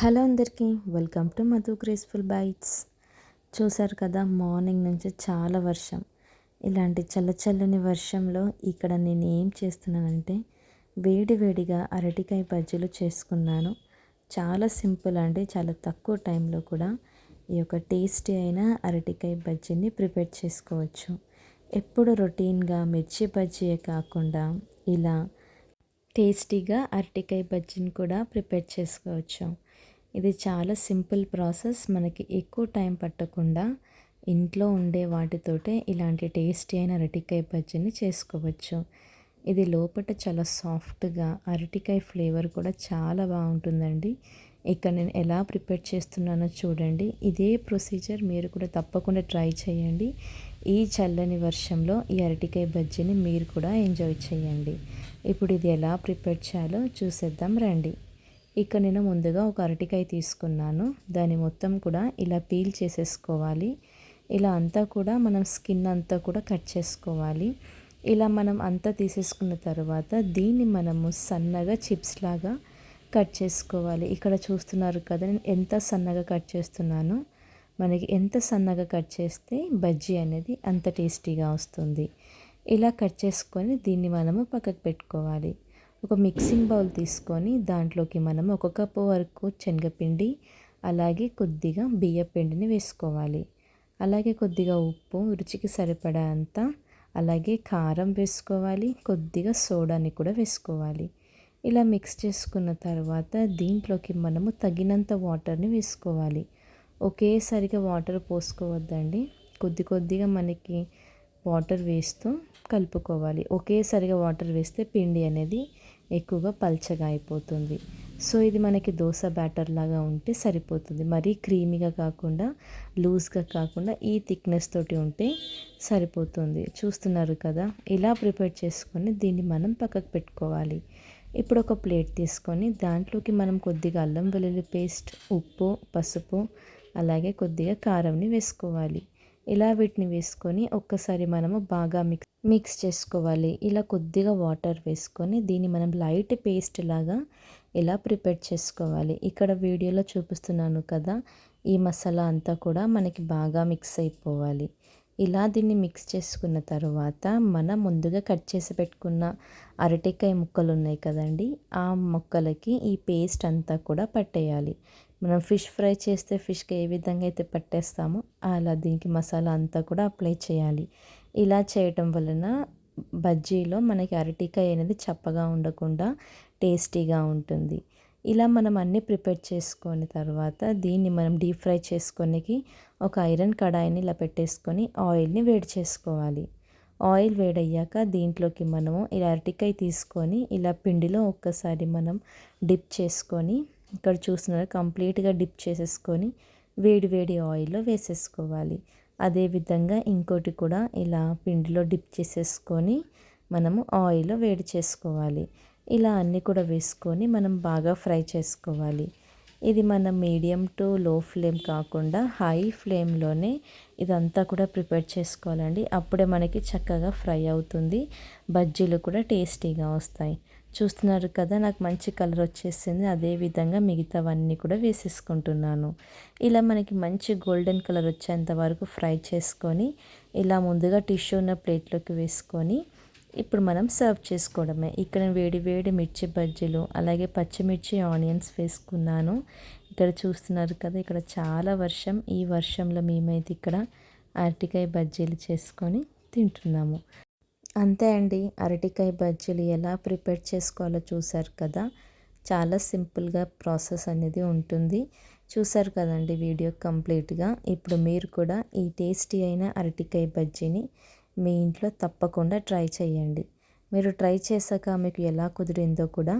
Hello అందరికీ welcome to Madhu graceful bytes. చూసారు కదా మార్నింగ్ నుంచి చాలా వర్షం. ఇలాంటి చల్లచల్లని వర్షంలో ఇక్కడ నేను ఏం చేస్తున్నానంటే వేడి వేడిగా అరటికాయ బజ్జీలు చేసుకున్నాను. చాలా సింపుల్ అండి చాలా తక్కువ టైంలో కూడా ఈ యొక్క టేస్టీ అయిన అరటికాయ బజ్జీని ప్రిపేర్ చేసుకోవచ్చు. ఎప్పుడు రొటీన్గా మిర్చి బజ్జీయే కాకుండా ఇలా టేస్టీగా అరటికాయ బజ్జీని కూడా ప్రిపేర్ చేసుకోవచ్చు. ఇది చాలా సింపుల్ ప్రాసెస్. మనకి ఎక్కువ టైం పట్టకుండా ఇంట్లో ఉండే వాటితోటే ఇలాంటి టేస్టీ అయిన అరటికాయ బజ్జీని చేసుకోవచ్చు. ఇది లోపల చాలా సాఫ్ట్గా అరటికాయ ఫ్లేవర్ కూడా చాలా బాగుంటుందండి. ఇక్కడ నేను ఎలా ప్రిపేర్ చేస్తున్నానో చూడండి. ఇదే ప్రొసీజర్ మీరు కూడా తప్పకుండా ట్రై చేయండి. ఈ చల్లని వర్షంలో ఈ అరటికాయ బజ్జీని మీరు కూడా ఎంజాయ్ చేయండి. ఇప్పుడు ఇది ఎలా ప్రిపేర్ చేయాలో చూసేద్దాం రండి. ఇక్కడ నేను ముందుగా ఒక అరటికాయ తీసుకున్నాను. దాన్ని మొత్తం కూడా ఇలా పీల్ చేసేసుకోవాలి. ఇలా అంతా కూడా మనం స్కిన్ అంతా కూడా కట్ చేసుకోవాలి. ఇలా మనం అంతా తీసేసుకున్న తర్వాత దీన్ని మనము సన్నగా చిప్స్ లాగా కట్ చేసుకోవాలి. ఇక్కడ చూస్తున్నారు కదా నేను ఎంత సన్నగా కట్ చేస్తున్నాను. మనకి ఎంత సన్నగా కట్ చేస్తే బజ్జీ అనేది అంత టేస్టీగా వస్తుంది. ఇలా కట్ చేసుకొని దీన్ని మనము పక్కకు పెట్టుకోవాలి. ఒక మిక్సింగ్ బౌల్ తీసుకొని దాంట్లోకి మనం ఒక కప్పు వరకు శనగపిండి అలాగే కొద్దిగా బియ్య పిండిని వేసుకోవాలి. అలాగే కొద్దిగా ఉప్పు రుచికి సరిపడా అంత అలాగే కారం వేసుకోవాలి కొద్దిగా సోడాని కూడా వేసుకోవాలి. ఇలా మిక్స్ చేసుకున్న తర్వాత దీంట్లోకి మనము తగినంత వాటర్ని వేసుకోవాలి. ఒకేసారిగా వాటర్ పోసుకోవద్దండి. కొద్ది కొద్దిగా మనకి వాటర్ వేస్తూ కలుపుకోవాలి. ఒకేసారిగా వాటర్ వేస్తే పిండి అనేది ఎక్కువగా పల్చగా అయిపోతుంది. సో ఇది మనకి దోశ బ్యాటర్ లాగా ఉంటే సరిపోతుంది. మరీ క్రీమీగా కాకుండా లూజ్గా కాకుండా ఈ థిక్నెస్ తోటి ఉంటే సరిపోతుంది. చూస్తున్నారు కదా? ఇలా ప్రిపేర్ చేసుకొని దీన్ని మనం పక్కకు పెట్టుకోవాలి. ఇప్పుడు ఒక ప్లేట్ తీసుకొని దాంట్లోకి మనం కొద్దిగా అల్లం వెల్లుల్లి పేస్ట్ ఉప్పు పసుపు అలాగే కొద్దిగా కారంని వేసుకోవాలి. ఇలా వీటిని వేసుకొని ఒక్కసారి మనము బాగా మిక్స్ మిక్స్ చేసుకోవాలి. ఇలా కొద్దిగా వాటర్ వేసుకొని దీన్ని మనం లైట్ పేస్ట్ లాగా ఇలా ప్రిపేర్ చేసుకోవాలి. ఇక్కడ వీడియోలో చూపిస్తున్నాను కదా ఈ మసాలా అంతా కూడా మనకి బాగా మిక్స్ అయిపోవాలి. ఇలా దీన్ని మిక్స్ చేసుకున్న తర్వాత మనం ముందుగా కట్ చేసి పెట్టుకున్న అరటికాయ ముక్కలు ఉన్నాయి కదండి ఆ ముక్కలకి ఈ పేస్ట్ అంతా కూడా పట్టేయాలి. మనం ఫిష్ ఫ్రై చేస్తే ఫిష్కి ఏ విధంగా అయితే పట్టేస్తామో అలా దీనికి మసాలా అంతా కూడా అప్లై చేయాలి. ఇలా చేయటం వలన బజ్జీలో మనకి అరటికాయ అనేది చప్పగా ఉండకుండా టేస్టీగా ఉంటుంది. ఇలా మనం అన్నీ ప్రిపేర్ చేసుకొని తర్వాత దీన్ని మనం డీప్ ఫ్రై చేసుకొనికి ఒక ఐరన్ కడాయిని ఇలా పెట్టేసుకొని ఆయిల్ని వేడి చేసుకోవాలి. ఆయిల్ వేడయ్యాక దీంట్లోకి మనము ఇలా అరటికాయ తీసుకొని ఇలా పిండిలో ఒక్కసారి మనం డిప్ చేసుకొని ఇక్కడ చూస్తున్నారు కంప్లీట్గా డిప్ చేసేసుకొని వేడి వేడి ఆయిల్లో వేసేసుకోవాలి. అదేవిధంగా ఇంకోటి కూడా ఇలా పిండిలో డిప్ చేసేసుకొని మనము ఆయిల్లో వేడి చేసుకోవాలి. ఇలా అన్నీ కూడా వేసుకొని మనం బాగా ఫ్రై చేసుకోవాలి. ఇది మనం మీడియం టు లో ఫ్లేమ్ కాకుండా హై ఫ్లేమ్లోనే ఇదంతా కూడా ప్రిపేర్ చేసుకోవాలండి. అప్పుడే మనకి చక్కగా ఫ్రై అవుతుంది. బజ్జీలు కూడా టేస్టీగా వస్తాయి. చూస్తున్నారు కదా నాకు మంచి కలర్ వచ్చేసింది. అదేవిధంగా మిగతావన్నీ కూడా వేసేసుకుంటున్నాను. ఇలా మనకి మంచి గోల్డెన్ కలర్ వచ్చేంత వరకు ఫ్రై చేసుకొని ఇలా ముందుగా టిష్యూ ఉన్న ప్లేట్లోకి వేసుకొని ఇప్పుడు మనం సర్వ్ చేసుకోవడమే. ఇక్కడ వేడి వేడి మిర్చి బజ్జీలు అలాగే పచ్చిమిర్చి ఆనియన్స్ వేసుకున్నాను. ఇక్కడ చూస్తున్నారు కదా ఇక్కడ చాలా వర్షం. ఈ వర్షంలో మేమైతే ఇక్కడ అరటికాయ బజ్జీలు చేసుకొని తింటున్నాము. అంతే అండి. అరటికాయ బజ్జీలు ఎలా ప్రిపేర్ చేసుకోవాలో చూసారు కదా. చాలా సింపుల్గా ప్రాసెస్ అనేది ఉంటుంది. చూసారు కదండి వీడియో కంప్లీట్గా. ఇప్పుడు మీరు కూడా ఈ టేస్టీ అయిన అరటికాయ బజ్జీని మీ ఇంట్లో తప్పకుండా ట్రై చేయండి. మీరు ట్రై చేశాక మీకు ఎలా కుదిరిందో కూడా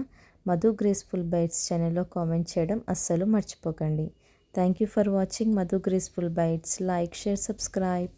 మధు గ్రేస్ఫుల్ బైట్స్ ఛానల్లో కామెంట్ చేయడం అస్సలు మర్చిపోకండి. Thank you for watching Madhu graceful bytes like share subscribe